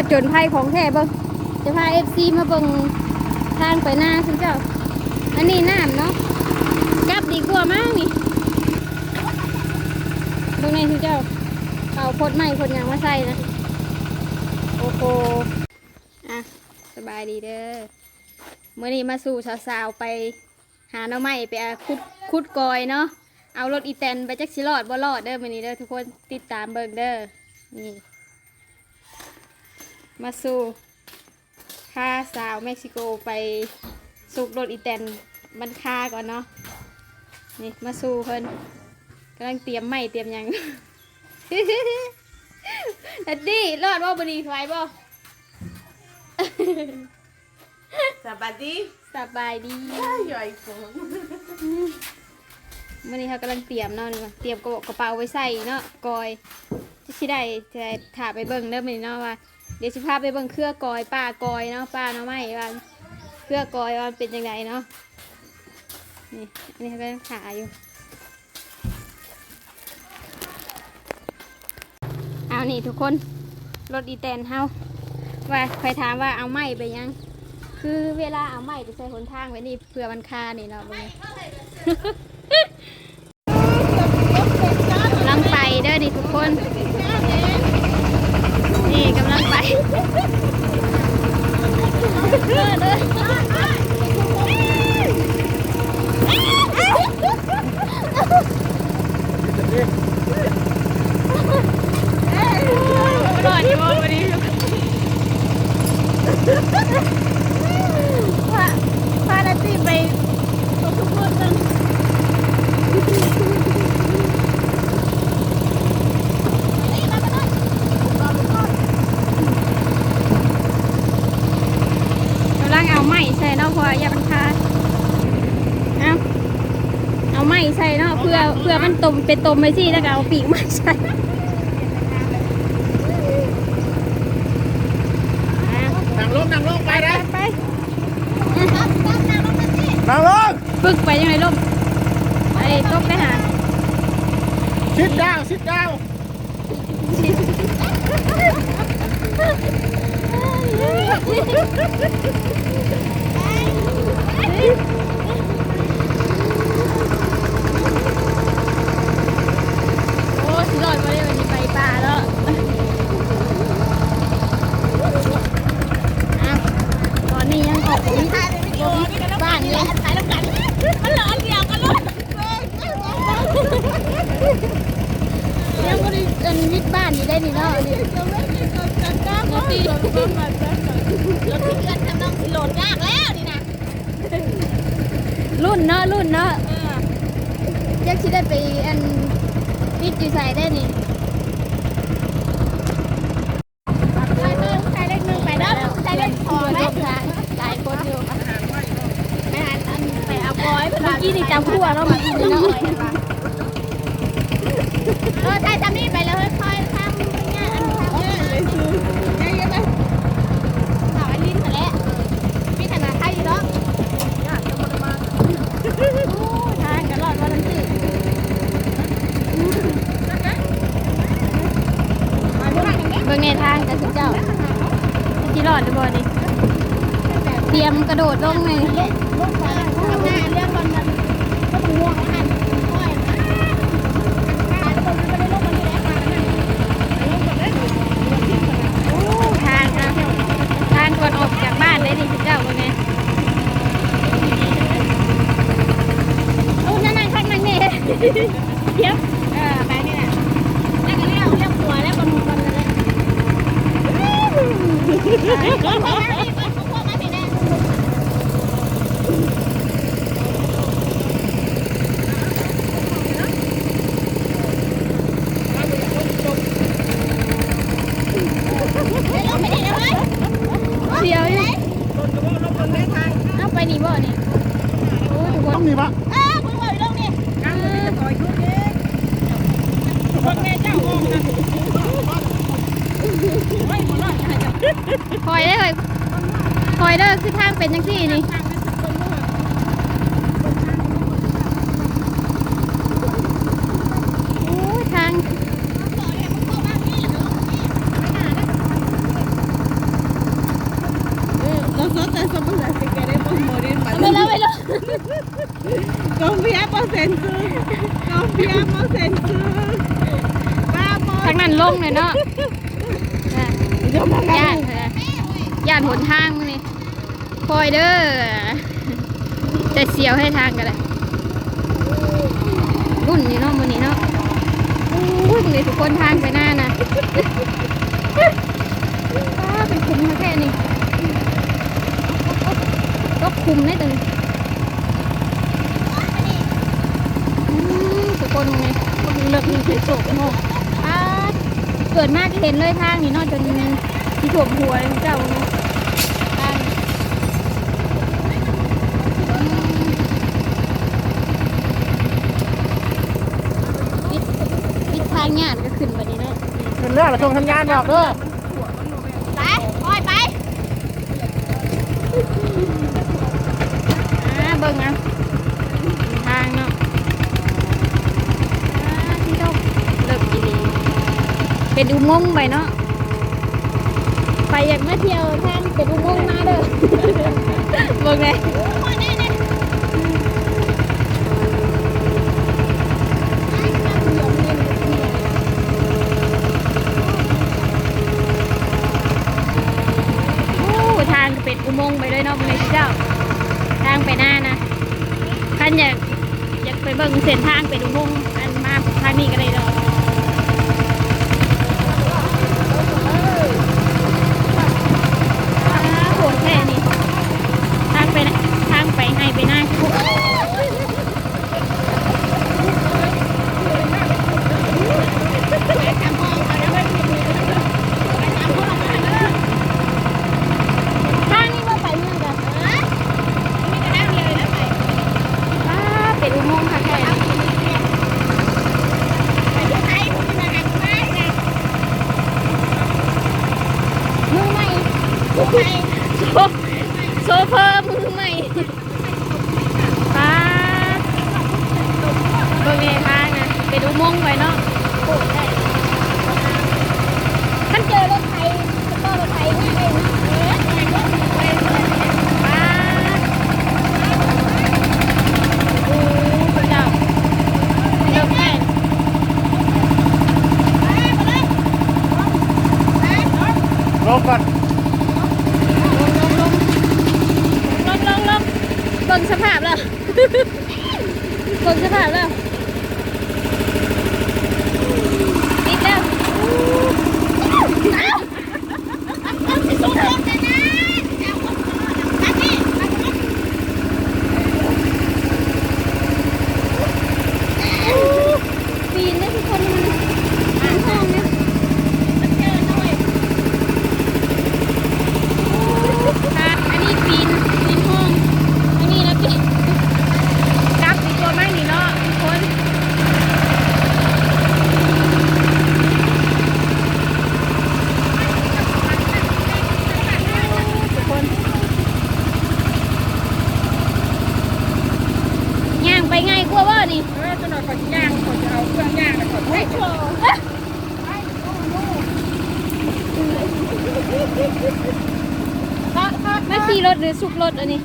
ผจญภัยของแท้เบิ่งจะพา FC มาเบิ่งทางไปหน้าคุณเจ้า อันนี้น้ำเนาะกลับดีกว่ามั้งนี่เบิ่งในคุณเจ้าเอาพดไม้พดหยังมาใส่นะ โอ้โหอะสบายดีเด้อเมื่อนี้มาสู่สาวๆไปหาหน่อไม้ไปเอาคุดคุดกอยเนาะเอารถอีแตนไปจักสิรอดบ่รอดเด้อมื้อนี้เด้อทุกคนติดตามเบิ่งเด้อนี่ มาสู่พาสาวเม็กซิโกไปสุกรถอีแตนมันคาก่อนเนาะนี่มาสู่เพิ่นกำลังเตรียมไม้เตรียมหยังดัดดี้รอดว่าบดีไหวบ่สวัสดีสบายดีย่อยฟงมื่อนี้เขากำลังเตรียมเนาะนี่ว่าเตรียมกระบอกกระเป๋าไว้ใส่เนาะกอยจะชิได้จะถ่าไปเบิ่งเด้อมื้อนี้เนาะว่า เดี๋ยวสิพาไปเบิ่งเครือกอยป้ากอยเนาะป้าเนาะไม่ว่าเครือกอยว่ามันเป็นยังไงเนาะนี่อันนี้เขากำลังถ่าอยู่เอานี่ทุกคนรถอีแตนเฮาว่าใครถามว่าเอาไม้ไปยัง คือเวลาเอาไม้จะใส่หนทางไว้นี่เพื่อมันคานี่เนาะเบิ่งกำลังไปเด้อดิทุกคน กำลังไปเด้อเด้อรอดอยู่วันนี้พาพาดัตตี้ไปทุกคนนึง กำลังเอาไม้ ใส่เนาะเพราะว่าอย่ามันคาเอาเอาไม้ใส่เนาะเพื่อเพื่อมันตมเป็นตมไปสิแล้วก็เอาปีกไม้ใส่เอานั่งลงนั่งลงไปนะไปนั่งลงฝึกไปยังไงลูกไอ้ตกไปหา sit down sit down โอ้สิรอดมาได้วันนี้ไปป่าแล้วเอาตอนนี้ยังออกนี่บ้านเลย มันร้อนเดียวกันเลย ยังก็ได้อันวิทย์บ้านนี่ได้นี่เนาะนี่ เราตีเราตีเราตีเงินทำน้องสิโหลดยากแล้วนี่นะ รุ่นเนาะรุ่นเนาะยังสิได้ไปอันวิทย์อยู่ใส่ได้นี่ ใช้เงินใช้เล็กนึงไปแล้วใช้เล็กพอไหม หลายคนอยู่ ไม่หาตันไปเอาบอยเพื่ อนเมื่อกี้นี่จำคู่เนาะมื่อกี้นี่เนาะเออใช่ทำนี่ไปแล้วค่อยๆทำเนี่ยอันทำเนี่ยเลยคือได้ยังไงสาวลิ้นมาแล้วพี่ขนาดไทยอยู่เนาะทางกันรอดวันนั้นสิเบิ่งในทางกันสิเจ้าที่รอดหรือบ่นี่เตรียมกระโดดลงเลย ลูกมาทำงานเรื่องคนมันก็ต้องง่วงแล้วหันค่อยมาหันคนมันไม่ได้ลูกมันไม่ได้มานั่น โอ้ทางนะทางก่อนออกจากบ้านเลยนี่สิเจ้าเบิ่งไงโอ้นั่นนั่งข้างนั่งนี่ เดี๋ยวเออไปนี่แหละแล้วก็เรียกเรียกหัวแล้วคนคนนั่นแหละคนพวกมาสิคนพวกมาสิแน่ ไปลงไปนี่นะเว้ย เสียวอยู่เอาไปนี่บ่นี่โอ้ทุกคนต้องมีปะเออคุณบอกอยู่ลงนี่คนแม่เจ้าห้องนะคอยได้เลยคอยเด้อคือทางเป็นจังซี่นี่โอ้ยทาง กองเบียร์เปอร์เซ็นต์คือกองเบียร์เปอร์เซ็นต์คือบ้าบอ ทาง นั้นลงเลยเนาะอะเดี๋ยวมาย่านเถอะย่านหนทางมึงนี่คอยเด้อแต่เสียวให้ทางกันเลยรุ่นนี่เนาะมือนี้เนาะอุ้ยเลยทุกคนทางไปหน้านะอ้าเป็นคุมแค่นี้ก็คุมได้ตึงอืมทุกคนมึงนี่คนเลิกมีเขียโศกโง่อ้า เกิดมากเห็นเลยทางนี่นอกจนที่ถ่วมหัวเจ้าทางปิดทางงานก็ขึ้นไปนี่เนาะขึ้นเรื่อแล้วส่งสัญญานดอกเด้อ ไปคอยไป อ่าเบิ่งเอาทางเนาะอ่าที่ต้องเลิกอีนี เป็นอุโมงค์ไปเนาะไปอยากมาเที่ยวทางเป็นอุโมงค์มาเด้อเบิ่งเลยโอ้ทางเป็นอุโมงค์ไปเลยเนาะเบิ่งเลยเจ้า ทางไปหน้านะท่านอยากอยากไปเบิ่งเส้นทางเป็นอุโมงค์อันมาทางนี้ก็ได้ดอกอ่าโหดแค่นี้ทางไปนะทางไป ให้ไปหน้าโอ้ยทางนี้ว่าไปเมืองกันอ้าเป็นอุโมงค์ค่ะแค่นี้มือใหม่โซโซเฟอร์มือใหม่ป้าเบิ่งเองทางนะเป็นอุโมงค์ไปเนาะโอ้ได้ท่านเจอรถไทยสปอร์รถไทยง่ายเลยนะป้าโอ้พระเจ้าเริ่มได้ ลงก่อน ลงลงลงลงลงลง เบิ่งสภาพแล้ว เบิ่งสภาพแล้วติดแล้วปีนได้ทุกคนมันอ่านห้องเนี่ยอะอันนี้ปีนปีนห้อง อันนี้นะปีนกลับดีกว่าไหมนี่เนาะทุกคน ทุกคนย่างไปไงกลัวว่านี่ เออจะหน่อยขอย่างขอจะเอาเครื่องย่างแล้วขอให้โชว์ มาขี่รถหรื อสุกรถอันนี้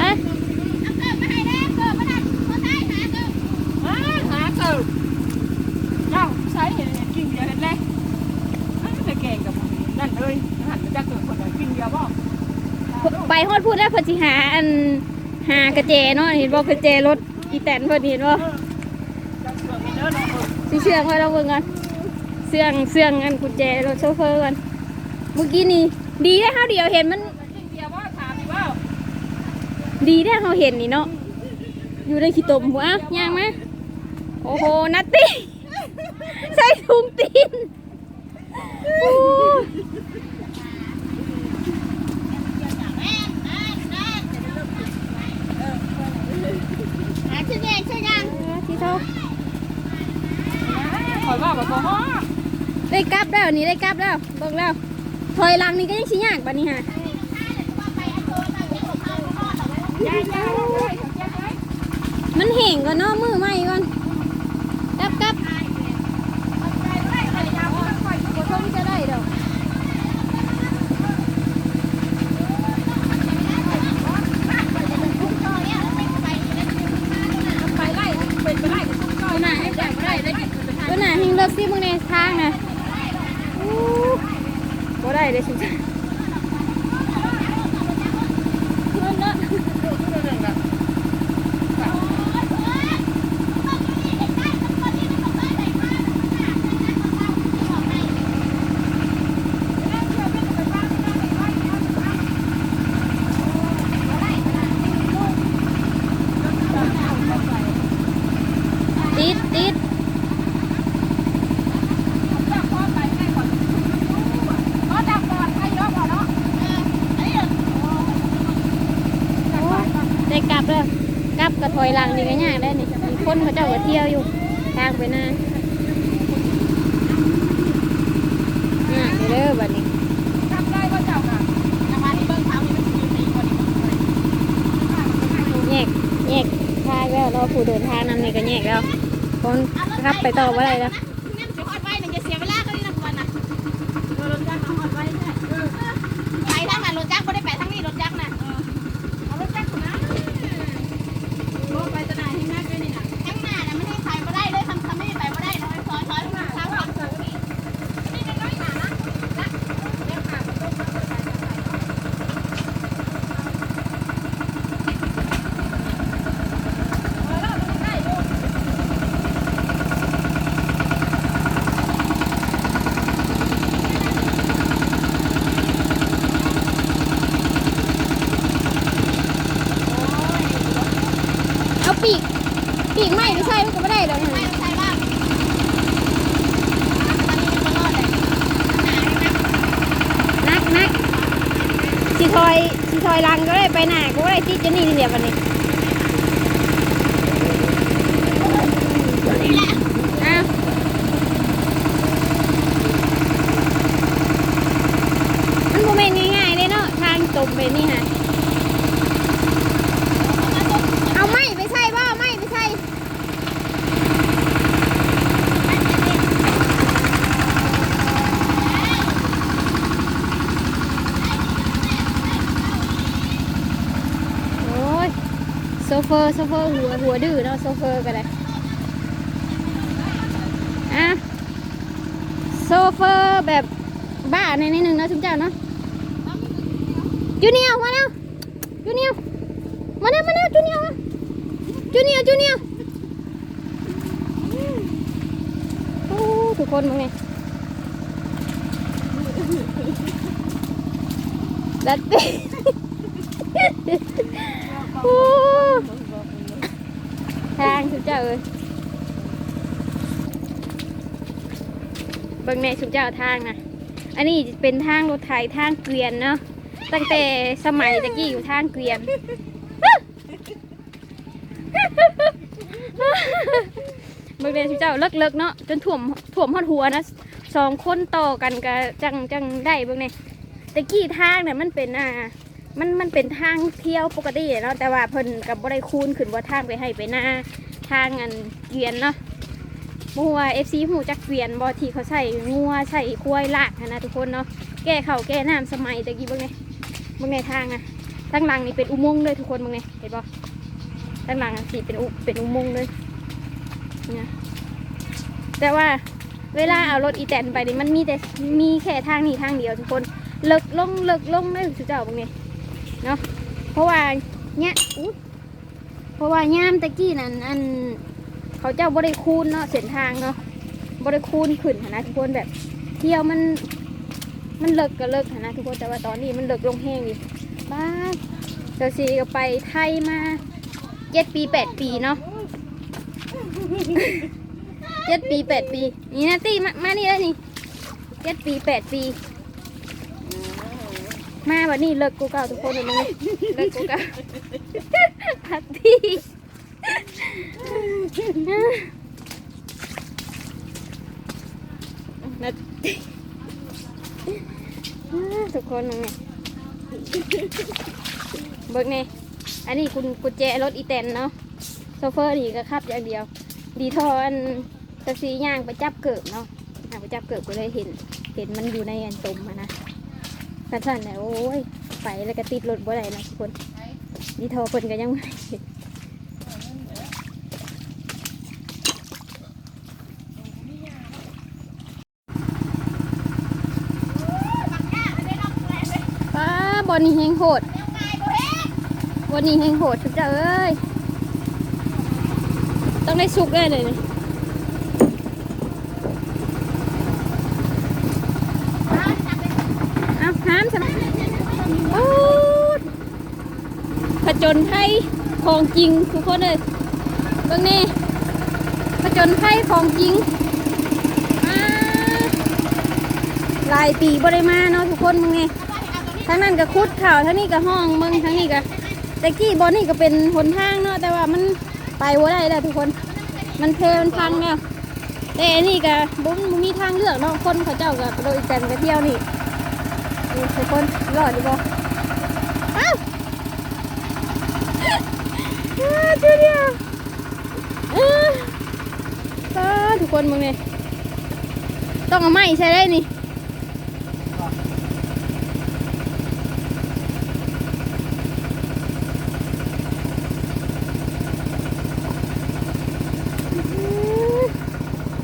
อะหาเกิดเจ้าใช้เห็นกินเดียวเห็นเลยอันนี้จะแกงกับนั่นเลยหันไปจะเกิดคนไหนกินเดียวบ่ไปฮอดพูดได้วเพอจิหาอันหากระเจเนาะเห็นบอกกระเจรถอีแตนเพิ่นเห็นบ่จะเกิดไม่เด้อเนาะสิเชื่องไว้เราเบิ่งก่อน เสื่องเสื่องอันกุญแจรถโชเฟอร์ก่อนเมื่อกี้นี่ดีได้เฮาเดียวเห็นมันกินเดียวว่าถามดิว่าดีได้เฮาเห็นนี่เนาะอยู่ในขี้ตมหัวย่างมาโอ้โหนัตตี้ใส่ถุงตีนโอ้ที่เท่าขอยว่าแบบบ่ฮอ ได้กลับแล้วนี่ได้กลับแล้วเบิกแล้วถอยหลังนี่ก็ยังสิยากบัดนี้ฮะย่างย่างเลยมันแห้งก่อนเนาะมือใหม่ก่อนกลับกลับจะได้ดอก ซี่มึงในทางนะอู้บ่ได้เลยสุดท้ายเงินเนอะ ติดติดได้กลับแล้วกลับกระถอยหลังนี่ก็ยากได้นี่มี คนเขาเจ้าก็เที่ยวอยู่ทางไปหน้ายากอยู่เด้อบัดนี้แยกแยกทางแล้วเราผู้เดินทางนำนี่ก็แยกแล้วคนขับไปต่อว่าไรแล้ว ไปทางนั้นรถจักรไม่ได้ไปทางนี้รถจักรน่ะเอารถจักรนะไปตลาดที่นั่นด้วยนี่นะข้างหน้าน่ะไม่ได้ไปไม่ได้เลยทำทำไม่ได้ไปไม่ได้เลยซอยซอยมาทางฝั่งสูงนี่นี่น้อยหนานะจักรเดี๋ยวขาประตูมาเปิดไปจะไป เอาปีกปีกไม้ไม่ใช่มันก็ไม่ได้ดอก ไม่ นะ ต้องใช้บ้างตอนนี้มันรอดเลยหนาเลยนะ นักนักสีทอยสีทอยลังก็ได้ไปหน้าก็ได้ ติดจะนี่เดียววันนี้นี่แหละอ้าวมันโมเมนง่ายๆเลยเนาะทางตรงไปนี่ฮะเอาไม้ไปใส่บ่เอาไม้ไปใส่โอ้ยโซเฟอร์โซเฟอร์หัวหัวดื้อเนาะโซเฟอร์ก็ได้อะโซเฟอร์แบบบ้าในนิดนึงเนาะทุกเจ้าเนาะจูเนียมาแล้วจูเนียมาแล้วมาแล้วจูเนียจูเนียจูเนียโอ้ทุกคนมึงไงดัดเต้โอ้ ทางทุกเจ้าเอ้ยเบิ่งในทุกเจ้าทางนะอันนี้เป็นทางรถไถทางเกวียนเนาะตั้งแต่สมัยตะกี้อยู่ทางเกวียนเบิ่งในทุกเจ้าเลิกเลิกๆเนาะจนถ่วมถ่วมหอดหัวนะสองคนต่อกันก็จังจังได้เบิ่งในตะกี้ทางเนี่ยมันเป็นอ่า มันมันเป็นทางเที่ยวปกติเนาะแต่ว่าเพิ่นกับบ่ได้คูณขึ้นว่าทางไปให้ไปหน้าทางอันเกวียนเนาะบ่ฮู้ว่า FC ฮู้จักเกวียนบ่ที่เขาใช้งัวใช้ควายลากนะทุกคนเนาะแก้ข้าแก้น้ำสมัยตะกี้บิ่งนี่เบิ่งในทางนะทางหลังนี่เป็นอุโมงค์เลยทุกคนบิ่งนี่เห็นบ่ทางหลังสิเป็นอุเป็นอุโมงค์เลยเนี่ยแต่ว่าเวลาเอารถอีแตนไปนี่มันมีแต่มีแค่ทางนี้ทางเดียวทุกคนเลิกลงเลิกลงเลยสุดเจ้าบิ่งนี่ เนาะเพราะว่าเนี่ยเพราะว่าย่ามตะกี้นั่นอันเขาเจ้าบริคูณเนาะเส้นทางเนาะบริคูณขึ้นนะทุกคนแบบเที่ยวมันมันเลิกก็เลิกนนะทุกคนแต่ว่าตอนนี้มันเลิกลงแห้งอยู่บ้าเจ้าซีก็ไปไทยมาเจ็ดปีแปดปีเนาะเจ็ดปีแปดปีนี่นะตี้มามานี่แล้วนี่เจ็ดปีแปดปี มาวันนี้เลิกกูเก่าทุกคนเลย เลิกกูเก่าพัดที่นัดทุกคนมึงไงเบิกเนี่อันนี้คุณกุญแจรถอีแตนเนาะโซเฟอร์นี่ก็ขับอย่างเดียว ดีทอนแท็กซี่ย่างไปจับเกิบเนาะไปจับเกิบก็เลยเห็น เห็นมันอยู่ในอันตุ่มนะ กันสันเนี่ยโอ้ยไปแล้วก็ติดรถบ่ได้นะทุกคนนี่ทอเพิ่นก็ยังไม่ป้าบอลนี่แหงโหดบอลนี่แหงโหดทุกเจ้าเอ้ยต้องได้ชุกแน่เลยนี่ย เอาห้ามใช่ไหมโอ้ยผจญภัยของจริงทุกคนเลยเบิ่งนี่ผจญภัยของจริงอ่าหลายปีบ่ได้มาเนาะทุกคนมึงนี่ทั้งนั้นก็คุดข่าวทั้งนี้ก็ห้องมึงทั้งนี้ก็แต่กี้บอนี่ก็เป็นหนทางเนาะแต่ว่ามันไปว่าได้แล้วทุกคน มันเพมันพังแล้วแต่อันนี่ก็บุ้มมีทางเลือกเนาะคนเขาเจ้าก็โดยกันไปเที่ยวนี่ ทุกคนรอดดีบ่อ้าวอ้าวจูเดียวอ้าวอ้าวทุกคนมึงเนี่ยต้องเอาไม้ใช้ได้นี่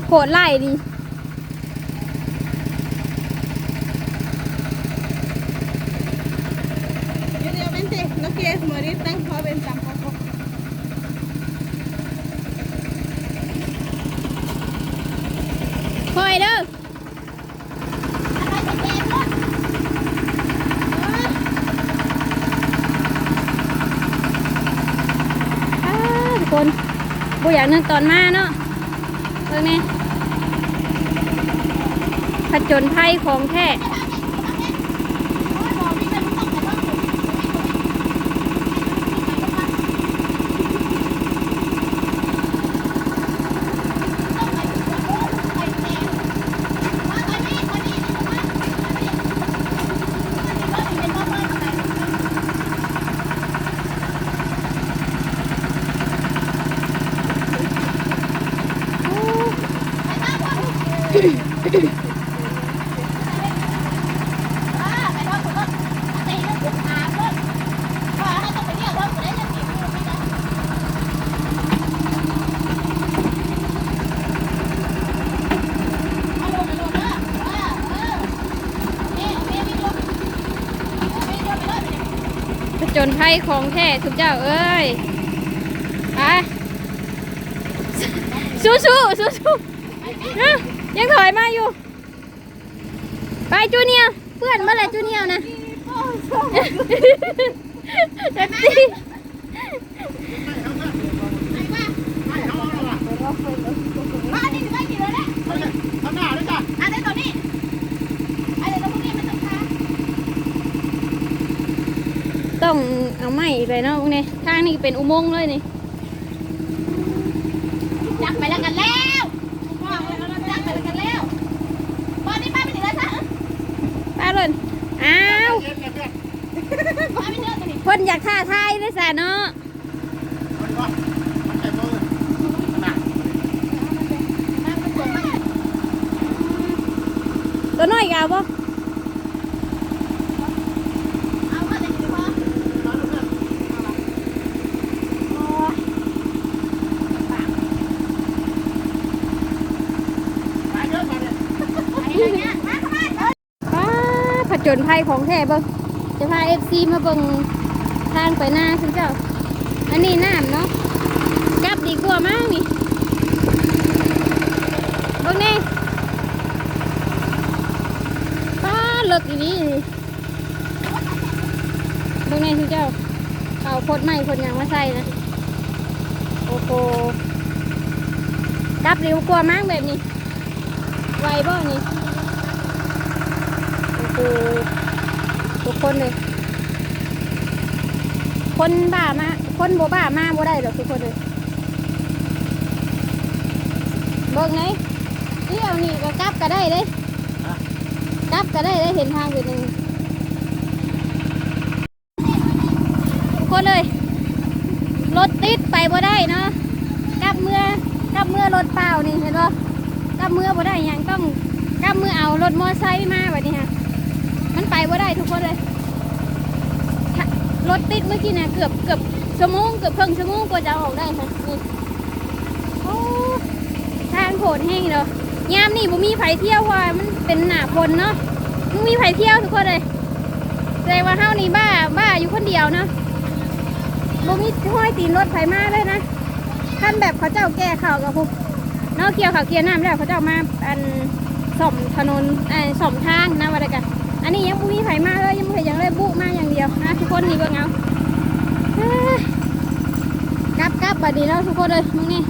โหดไล่ดิ Obviamente, no quieres morir tan joven tampoco. คอยเด้ออ้าวทุกคน บูอยากนึกตอนมาเนาะเรื่องนี่ผจญภัยของแท้ จญภัยของแท้ทุกเจ้าเอ้ยไปสู้สู้สู้สู้ๆ ยังถอยมาอยู่ ไปจูเนียร์เพื่อนเมื่อไหรจูเนียร์นะเต็มที่ข้างหน้าด้วยจ้ะต้องเอาไม้ไปเนาะพวกนี้ทางนี้เป็นอุโมงค์เลยนี่จักไปแล้วกันแล้วจักไปแล้วกันแล้วบอลนี่ป้าไปถึงแล้วซะ ป้าหล่นอ้าว เย็นเลยเพื่อน ป้าไปเจอตัว นี้คนอยากท่าทายด้วยสะเนาะมันก็มันใจโตเลยหนักมาเป็นตัวมาตัวน้อยกเอาบ่เอามาแต่กี่พอมาดูเพื่อนโอ้ยไปเยอะมาเนี่ยไอ้เงี้ยมาทำไมป้าผจญภัยของแท้เบิ่งจะพาเอฟซีมาเบิ่ง ทางไปหน้าคุณเจ้า อันนี้น้ำเนาะกลับดีกว่ามั้งนี่บงนี่ป้าเลิกอีนี้บงนี่คุณเจ้าเอาพดไม้พดหยางมาใส่นะโอ้โหกลับเร็วกว่ามั้งแบบนี้ไวบ่นี่โอ้โหทุกคนเลย คนบ้ามา คนโบบ้ามาบ่ได้หรอกทุกคนเลยเบิ่งไหนเที่ยวนี่ก็กลับก็ได้เลยกลับก็ได้เลยเห็นทางอยู่หนึ่งทุกคนเลยรถติดไปบ่ได้เนาะกลับเมื่อกลับเมื่อรถเปล่านี่เห็นป่กลับเมื่อบ่ได้หยังต้องกลับเมื่อเอารถมอไซค์มาแบบนี้ฮะมันไปว่าได้ทุกคนเลยถ้า รถติดเมื่อกี้นะเกือบเกือบชั่วโมงเกือบครึ่งชั่วโมงกว่าจะเอาอกได้ค่ะนี่โอ้ทางโผดแห้งเนาะยามนี่บ่มีไผเที่ยวว่ามันเป็นหนาฝนเนาะมึงมีไผเที่ยวทุกคนเลยไปดงว่าเฮานี่บ้าบ้าอยู่คนเดียวเนาะบ่มีห้อยตีนรถไฟมาเลยนะท่านแบบเขาเจ้าแก้ข่าวกับพวกนาะเกี่ยวข่าวเกียร์น้ำแล้วเขาเจ้ามาอันสมถนนอ่อส่อมทางนะว่าได้กัน อันนี้ยังบ่มีไฟมาเลยยังบ่ยังเลยบุมาอย่างเดียวนะทุกคนนี่เบิ่งเอากลับกลับบัดนี้แล้วทุกคนเลยมึงนี่